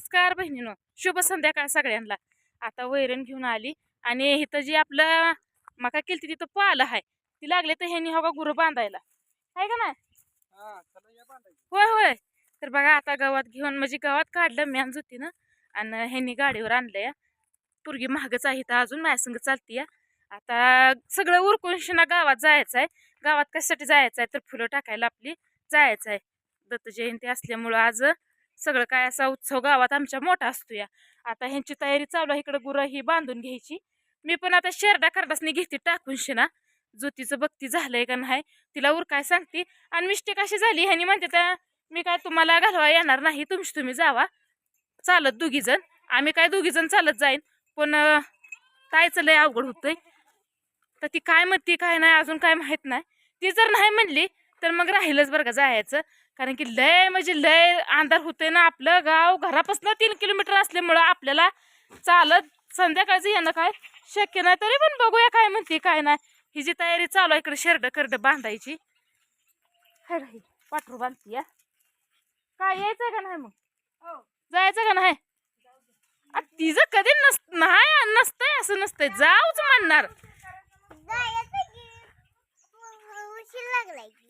नमस्कार बहिणीनो. शुभ संध्याकाळ सगळ्यांना. आता वैरण घेऊन आली आणि इथं जी आपलं मका केली तिथं पालं आहे ती लागले तर ह्यांनी हवा गुरु बांधायला. आहे का नाही? होय होय. तर बघा आता गावात घेऊन म्हणजे गावात काढलं मॅन होती ना आणि ह्यांनी गाडीवर आणलंय. पुरगी महागच आहे इथं अजून माझ्या संग चालती आता सगळं उरकून शिना गावात जायचं आहे गावात कशासाठी जायचं आहे तर फुलं टाकायला आपली जायचं आहे दत्त जयंती असल्यामुळं आज सगळं काय असा उत्सव गावात आमच्या मोठा असतो या आता ह्यांची तयारी चालू आहे इकडं गुरं ही बांधून घ्यायची. मी पण आता शेरडा करदासनी घेते टाकून शिना. ज्योतीचं बघती झालंय का नाही तिला उरकाय सांगते. आणि मिस्टेक अशी झाली ह्यानी म्हणते तर मी काय तुम्हाला घालवा येणार नाही तुमची तुम्ही जावा. चालत दोघी जण आम्ही काय दोघी जण चालत जाईन पण अं, लय अवघड होतंय. तर ती काय म्हणते काय नाही अजून काय माहीत नाही. ती जर नाही म्हणली तर मग राहिलंच बरं का जायचं. कारण की लय म्हणजे लय अंधार होतोय ना आपलं गाव घरापासून तीन किलोमीटर असल्यामुळं आपल्याला चालत संध्याकाळचं येणं काय शक्य नाही. तरी पण बघूया काय म्हणते काय नाही. ही जी तयारी चालू आहे इकडे शेरड करड बांधायची. पाठरू बांधती या काय यायचंय का नाही मग? जायचं का नाही? तिचं कधी नस नाही नसतंय असं नसतंय. जाऊच म्हणणार.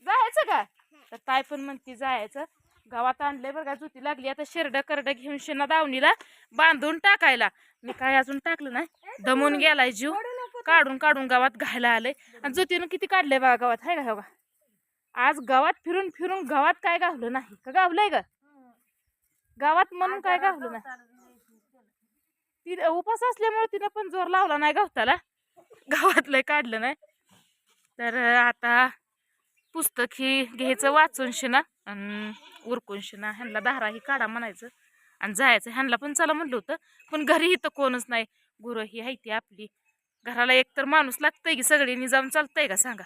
जायचं का. तर ताय पण म्हणते जायचं. गावात आणलंय बरं का जुती लागली. आता शेरड करड घेऊन शेणा दावणीला बांधून टाकायला. मी काय अजून टाकलं नाही. दमून गेलाय जीव. काढून काढून गावात घायला आलंय. आणि जुतीनं किती काढलंय बघा गावात. हाय का बघा आज गावात फिरून फिरून गावात काय गावलं नाही. का गावलंय का गावात म्हणून काय गावलं नाही. ती उपास असल्यामुळे तिनं पण जोर लावला नाही गवताला. गावातलं काढलं नाही. तर आता पुस्तक ही घ्यायचं वाचून शिना आणि उरकून शिना. ह्यांना दारा ही काढा म्हणायचं. आणि जायचं. ह्यांना पण चला म्हणलं होतं. पण घरी इथं कोणच नाही. गुरं ही आहे ती आपली. घराला एक तर माणूस लागतंय की सगळ्यांनी जाऊन चालतंय का सांगा.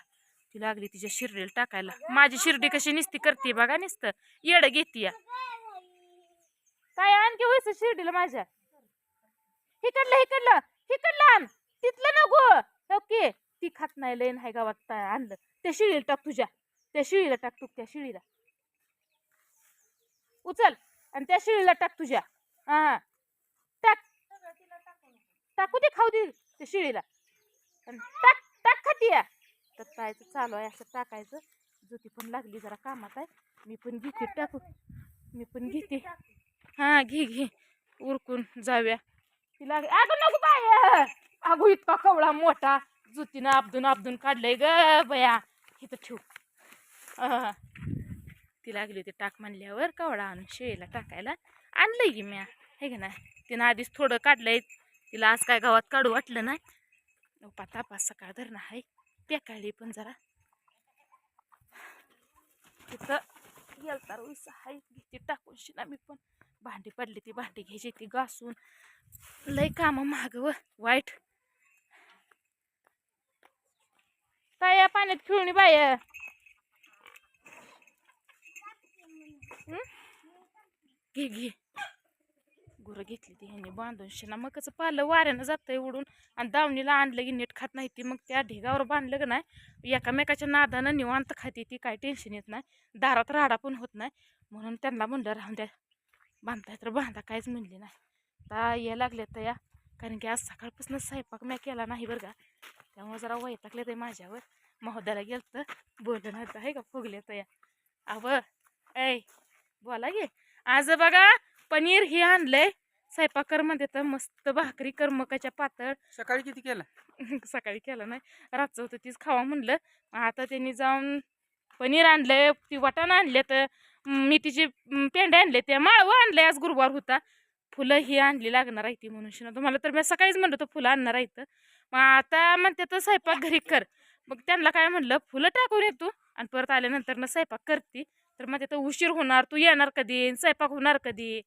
ती लागली तिच्या शिर्डीला टाकायला. माझी शिर्डी कशी निस्ती करते बघा नुसतं. येडं घेते या काय आणखी व्हायचं शिर्डीला माझ्या. हिकडलं हिकडलं हिकडलं आण. तिथलं नको. ओके. ती खात नाही लय नाही गावात आणलं. त्या शिर्डीला टाक तुझ्या. त्या शिळीला टाक तू त्या शिळीला. उचल आणि त्या शिळीला टाक तुझ्या. हा टाक. टाकू दे खाऊ दे त्या शिळीला. आणि टाक टाक खाती या. तर टाकायचं चालू आहे असं टाकायचं. ज्योती पण लागली जरा कामात आहे. मी पण घेते टाकू. मी पण घेते. हा घे घे. उरकून जाऊया. ती लाग अगं नको बाय अगो इतका कवळा मोठा. जुतीनं आपदून आपदून काढलंय ग बया. इथं ठेव. ती लागली होती टाक म्हणल्यावर कवडा आणून शेळीला टाकायला आणलंय की म्या. हे की नाही तिनं आधीच थोडं काढलंय. तिला आज काय गावात काढू वाटलं नाही. उपा तापा सकाळ धरणं आहे पेकाळली पण जरा. तिथं गेलता रोईस हाय घेते टाकून शिना मी पण. भांडी पडली ती भांडी घ्यायची ती घासून. लय काम महाग व वाईट. ताया पाण्यात खेळून बाय. घे घे. गुरं घेतली ती ह्यांनी बांधून. शेणा मग कसं पालं वाऱ्यानं जातंय उडून आणि दावणीला आणलं की नीट खात नाही ती. मग त्या ढिगावर बांधलं का नाही एकामेकाच्या नादानं निवांत खाते ती. काय टेन्शन येत नाही. दारात राडा पण होत नाही. म्हणून त्यांना म्हणलं राहून द्या. बांधताय तर बांधा. काहीच म्हणली नाही. आता या लागल्या तर या कारण की आज सकाळपासून स्वयंपाक मी केला नाही बरं का. त्यामुळे जरा वैतागले ते माझ्यावर. महोदयाला गेलं तर बोललं नाही तर आहे का? फुगले तर या अव ऐ बोला गे आज बघा पनीर हे आणलंय. स्वयंपाक कर म्हणते तर मस्त भाकरी कर मकाच्या पातळ. सकाळी किती केलं? सकाळी केलं नाही. रातचं होतं तीच खावा म्हणलं. मग आता त्यांनी जाऊन पनीर आणलंय ती वाटाण आणले तर मेथीचे पेंडे आणले ते माळवं आणले आज गुरुवार होता. फुलं ही आणली लागणार आहे ती म्हणून तुम्हाला तर मी सकाळीच म्हणलं होतं फुलं आणणार आहे तर मग आता म्हणते तर स्वयंपाक घरी कर. मग त्यांना काय म्हणलं फुलं टाकून येतो आणि परत आल्यानंतर ना स्वयंपाक करते. तर मग तर उशीर होणार तू येणार कधी? स्वयंपाक होणार कधी?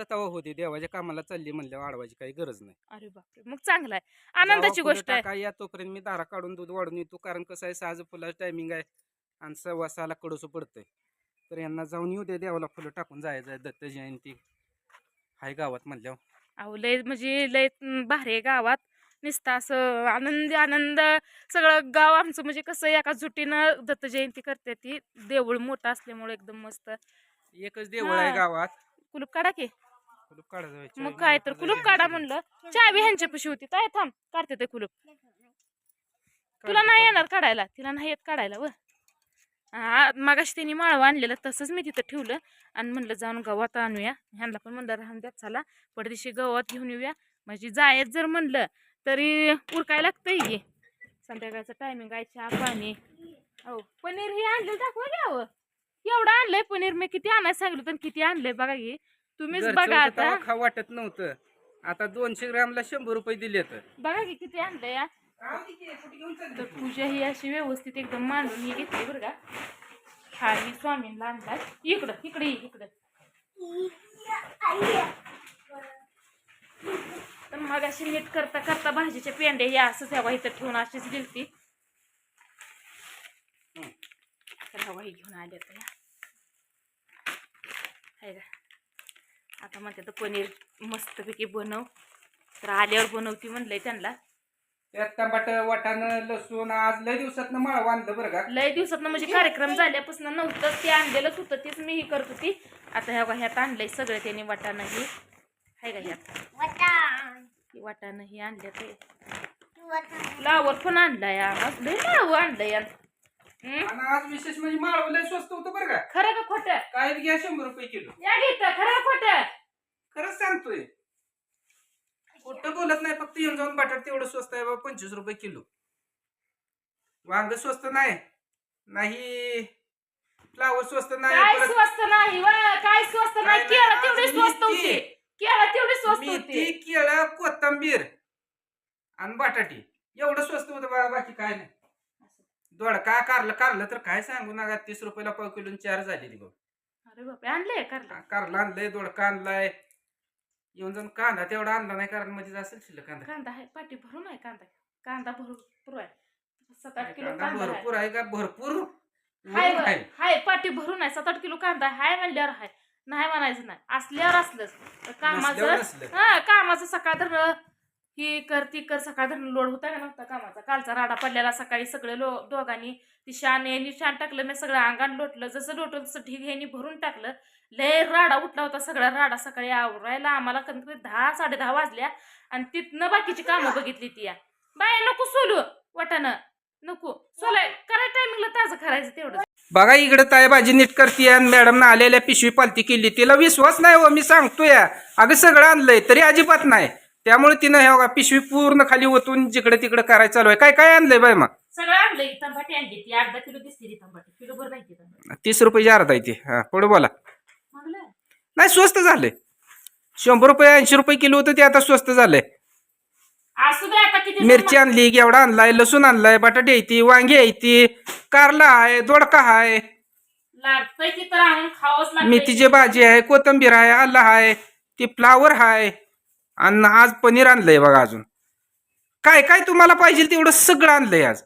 तवा होती देवाच्या कामाला चालली म्हणल्यावर वाढवायची काही गरज नाही. अरे बापरे! मग चांगलं आहे. आनंदाची फुलं गोष्ट आहे. टाकाय या तोपर्यंत मी दारा काढून दूध वाढून येतो कारण कसं आहे सहाज फुलाचं टायमिंग आहे आणि सव्वा सहाला कडूस पडतंय. तर यांना जाऊन येऊ दे देवाला फुलं टाकून जायचं आहे दत्त जयंती. हाय गावात म्हणल्यावर. अहो लय म्हणजे लय भारी आहे गावात. नुसतं असं आनंदी आनंद. सगळं गाव आमचं म्हणजे कसं एका जुटीनं दत्त जयंती करते ती. देऊळ मोठं असल्यामुळे एकदम मस्त. एकच देवळ आहे हा. गावात. कुलूप काढा की. कुलूप काढा जायचं मग काय तर कुलूप काढा म्हणलं. चावी ह्यांच्यापाशी होती. काय थांब काढते ते कुलूप. तुला नाही येणार काढायला. तिला नाही येत काढायला व. हा मगाशी त्यांनी माळवं आणलेलं तसंच मी तिथं ठेवलं. आणि म्हणलं जाऊन गवात आणूया. ह्यांना पण म्हणलं राहून द्या चला. पडदिशी गवात घेऊन येऊया. म्हणजे जायत जर म्हणलं तरी उरकाय लागतंय की संध्याकाळचं टायमिंग आहे चहा पाणी. हो पनीर हे आणलं दाखवा घ्यावं एवढं आणलंय पनीर मी किती आणायला सांगितलं पण किती आणलंय बघा की. तुम्हीच बघा आता. खाऊ वाटत नव्हतं. आता दोनशे ग्रामला शंभर रुपये दिले तर बघा की किती आणलंय या तर पूजा ही अशी व्यवस्थित एकदम मांडून ही घेतली बरं का. हा मी स्वामींना आणलाय. इकडं इकडे इकडं. तर मग अशी नीट करता करता भाजीच्या पेंड्या या असंच हवा इथं ठेवून अशीच दिलती. तर हवा ही घेऊन आल्या तर हाय का आता म्हणते तर पनीर मस्तपैकी बनव. तर आल्यावर बनवती म्हणलंय त्यांना. त्यात टमाट वाटाणं लसूण आज लय दिवसात माळ बांधलं बरं का? लय दिवसात म्हणजे कार्यक्रम झाल्यापासून नव्हतं. ते आणलेलंच होतं तेच मी ही करत होती. आता ह्या ह्यात आणलंय सगळं त्याने वाटाणं ही. हाय का ह्यात. ही वाटाणं ही आणलं ते. फ्लावर पण आणलाय या आज. लय माळव आणलंय या हं? आणि आज विशेष म्हणजे माळ लय स्वस्त होतं बरं का? खरं का खोटं? काय बी घ्या शंभर रुपये किलो. या घेत खरं का खोटं? खरंच सांगतोय. कुठं बोलत नाही फक्त येऊन जाऊन बटाट तेवढं स्वस्त आहे बाबा पंचवीस रुपये किलो. वांग स्वस्त नाही. नाही फ्लावर स्वस्त नाही काय परत स्वस्त नाही वा? काय स्वस्त नाही? केळं तेवढी स्वस्त. होती. केळं तेवढी स्वस्त मेथी होती. केळं कोथंबीर आणि बटाटी एवढं स्वस्त होतं बाबा बाकी काय नाही. दोडका कारलं कारलं तर काय सांगू नका तीस रुपयाला पाव किलो चार झालेली बघ. अरे बापरे आणलंय करला? कारला आणलंय दोडका आणलाय. येऊन जाऊन कांदा तेवढा आणला नाही कारण मध्ये असेल शिल्लक कांदा. कांदा आहे पाठी भरून आहे कांदा. कांदा भरपूर आहे. सात आठ किलो कांदा कांदा आहे. भरपूर आहे का? भरपूर. हाय वरून आहे. हाय. पाठी भरून आहे सात आठ किलो कांदा हाय म्हणल्यावर हाय. नाही म्हणायचं नाही. असल्यावर असलंच. तर कामाचं. हा कामाचं सकाळ धर ही कर ती कर सकाळ धरण लोड होता का नव्हता कामाचा? कालचा राडा पडलेला सकाळी सगळे लो दोघांनी ती शान यांनी शान टाकलं मी सगळं अंगान लोटलं जसं लोटलं तसं ढीग ह्यांनी भरून टाकलं लय राडा उठला होता सगळा राडा सकाळी आवरायला. आम्हाला कमी दहा साडे दहा वाजल्या आणि तिथनं बाकीची कामं बघितली ती या. बाय नको सोलू वाटानं. नको. सोलाय कराय टायमिंगला ताजं करायचं तेवढं बघा इकडे ताय भाजी नीट करते आणि मॅडम आलेल्या पिशवी पालती केली. तिला विश्वास नाही हो मी सांगतोय. अगं सगळं आणलंय तरी अजिबात नाही. त्यामुळे तिनं हे बघा पिशवी पूर्ण खाली ओतून जिकडे तिकडे करायचं चालू आहे. काय काय आणलंय बाय मग? सगळं आणलंय तंबाटी आणली ती. अर्धा किलो दिसते ती तंबाटी. किलो भर नाही ती तंबाटी. तीस रुपये अर्धा आहे ती. हा पुढे बोला. नाही स्वस्त झालंय. शंभर रुपये ऐंशी रुपये किलो होतं ते आता स्वस्त झालंय. असू दे आता किती मिरची आणली घेवडा आणलाय लसूण आणलाय बटाटे आहे ती वांगी आहे ती कारला आहे दोडका आहे. लागतंय की तर आणून खावंच लागतंय. मेथीची भाजी आहे कोथंबीर आहे आलं आहे ती फ्लावर आहे. आणि आज पनीर आणलंय बघा अजून. काय काय तुम्हाला पाहिजे तेवढं सगळं आणलंय आज.